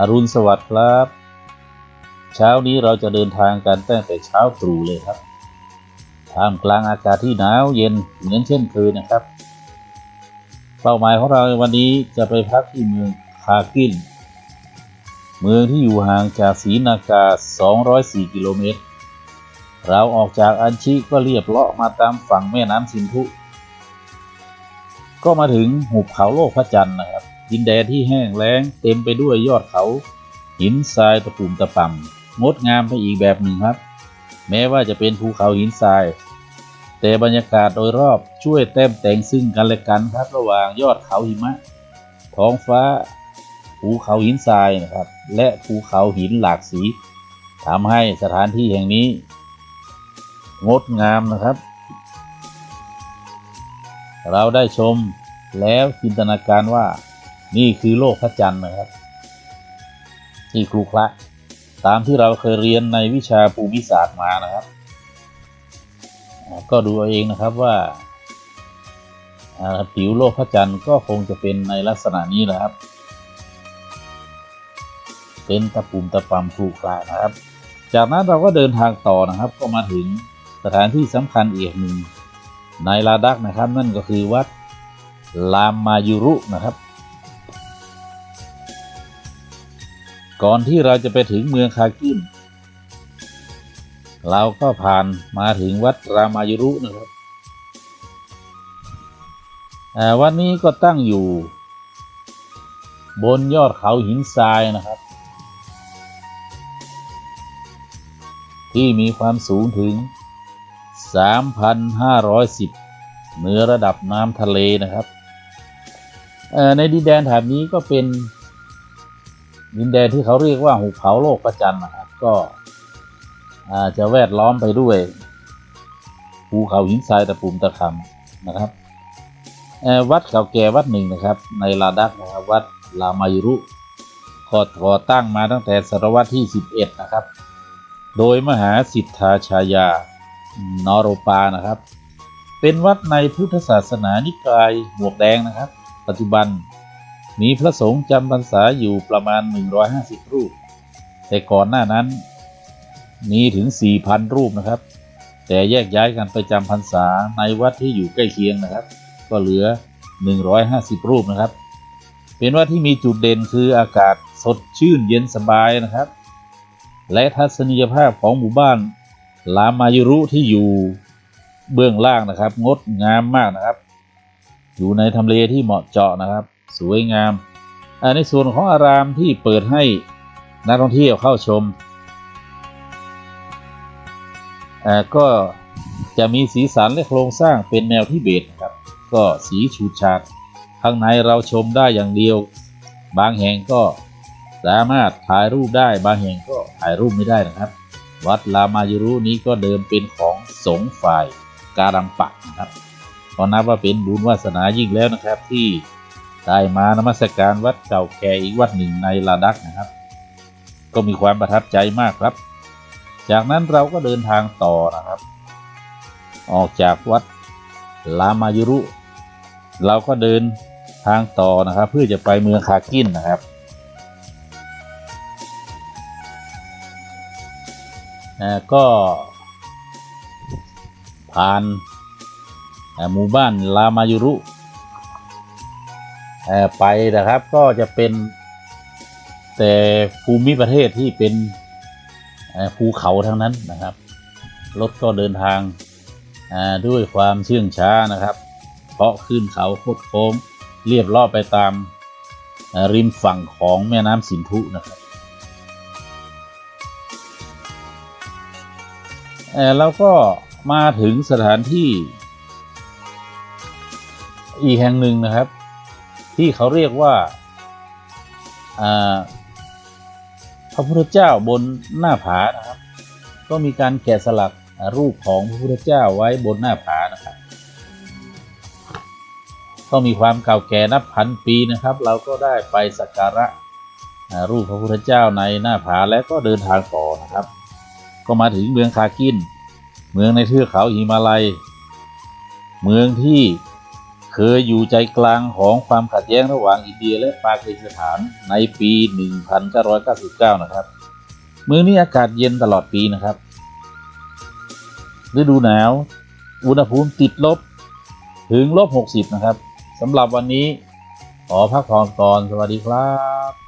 อรุณสวัสดิ์ครับ เช้านี้เราจะเดินทางกันตั้งแต่เช้าตรู่เลยครับท่ามกลางอากาศที่หนาวเย็นเหมือนเช่นเคยนะครับ เป้าหมายของเราในวันนี้จะไปพักที่เมืองคากิน เมืองที่อยู่ห่างจากศรีนากา 204 กิโลเมตร เราออกจากอันชิก็เรียบเลาะมาตามฝั่งแม่น้ำสินธุ ก็มาถึงหุบเขาโลกพระจันทร์นะครับ ดินแดนที่แห้งแล้งเต็มไปด้วยยอดเขา หินทรายตะปุ่มตะป่ำงดงามไปอีกแบบหนึ่งครับ แม้ว่าจะเป็นภูเขาหินทราย แต่บรรยากาศโดยรอบช่วยแต้มแต่งซึ่งกันและกันครับระหว่างยอดเขาหิมะ ท้องฟ้า ภูเขาหินทรายนะครับ และภูเขาหินหลากสีทำให้สถานที่แห่งนี้ งดงามนะครับ เราได้ชมแล้วจินตนาการว่า นี่คือโลกพระจันทร์นะครับที่ครูคละตามที่เราเคยเรียนในวิชาภูมิศาสตร์มานะครับ ก็ดูเอาเองนะครับว่าผิวโลกพระจันทร์ก็คงจะเป็นในลักษณะนี้นะครับ เป็นตะปุ่มตะปำครูคลานะครับ จากนั้นเราก็เดินทางต่อนะครับ ก็มาถึงสถานที่สำคัญอีกหนึ่งในลาดักนะครับ นั่นก็คือวัดลามมายุรุนะครับ ก่อนที่เราจะไปถึงเมืองคากินเราก็ผ่านมาถึงวัดรามายุรุนะครับอ่วัดนี้ก็ตั้งอยู่ บนยอดเขาหินทรายนะครับ ที่มีความสูงถึง 3,510 เหนือระดับน้ำทะเลนะครับ ในดินแดนแถบนี้ก็เป็น ดินแดนที่เขาเรียกว่าหุบเขาโลกประจันนะครับ ก็จะแวดล้อมไปด้วยภูเขาหินทรายตะปุ่มตะคำนะครับวัดเก่าแก่วัดหนึ่งนะครับ ในลาดักนะครับวัดลามายุรุก่อก่อตั้งมาตั้งแต่ศตวรรษที่ 11 นะครับ โดยมหาสิทธาชายานอโรปานะครับ เป็นวัดในพุทธศาสนานิกายหมวกแดงนะครับ ปัจจุบัน มีพระสงฆ์จำพรรษาอยู่ประมาณ 150 รูป แต่ก่อนหน้านั้น มีถึง 4,000 รูปนะครับ แต่แยกย้ายกันไปจำพรรษาในวัดที่อยู่ใกล้เคียงนะครับ ก็เหลือ 150 รูปนะครับ เป็นวัดที่มีจุดเด่นคืออากาศสดชื่นเย็นสบายนะครับ และทัศนียภาพของหมู่บ้านลามายุรุที่อยู่เบื้องล่างนะครับ งดงามมากนะครับ อยู่ในทำเลที่เหมาะเจาะนะครับ สวยงาม ในส่วนของอารามที่เปิดให้นักท่องเที่ยวเข้าชม ก็จะมีสีสันและโครงสร้างเป็นแนวทิเบตนะครับ ก็สีฉูดฉาดข้างในเราชมได้อย่างเดียว บางแห่งก็สามารถถ่ายรูปได้บางแห่งก็ถ่ายรูปไม่ได้นะครับ วัดลามายุรุนี้ก็เดิมเป็นของสงฆ์ฝ่ายการังปะนะครับก็นับว่าเป็นบุญวาสนายิ่งแล้วนะครับที่ ได้มานมัสการวัดเก่าแก่อีกวัดหนึ่งในลาดักนะครับ ก็มีความประทับใจมากครับ จากนั้นเราก็เดินทางต่อนะครับ ออกจากวัดลามายุรุ เราก็เดินทางต่อนะครับ เพื่อจะไปเมืองคากินนะครับก็ผ่านหมู่บ้านลามายุรุ ไปนะครับก็จะเป็นแต่ภูมิประเทศที่เป็นภูเขาทั้งนั้นนะครับ รถก็เดินทางด้วยความเชื่องช้านะครับ เพราะขึ้นเขาโคดโค้งเรียบรอบไปตามริมฝั่งของแม่น้ำสินธุนะครับแล้วก็มาถึงสถานที่อีกแห่งหนึ่งนะครับ ที่เขาเรียกว่าพระพุทธเจ้าบนหน้าผานะครับ ก็มีการแกะสลักรูปของพระพุทธเจ้าไว้บนหน้าผานะครับ ก็มีความเก่าแก่นับพันปีนะครับ เราก็ได้ไปสักการะรูปพระพุทธเจ้าในหน้าผาและก็เดินทางต่อนะครับ ก็มาถึงเมืองคากิน เมืองในเทือกเขาหิมาลัย เมืองที่ เคยอยู่ใจกลางของความขัดแย้งระหว่างอินเดียและปากีสถานในปี 1999 นะครับ เมืองนี้อากาศเย็นตลอดปีนะครับ ฤดูหนาว อุณหภูมิติดลบถึงลบ 60 นะครับสำหรับวันนี้ขอพักผ่อนก่อนสวัสดีครับ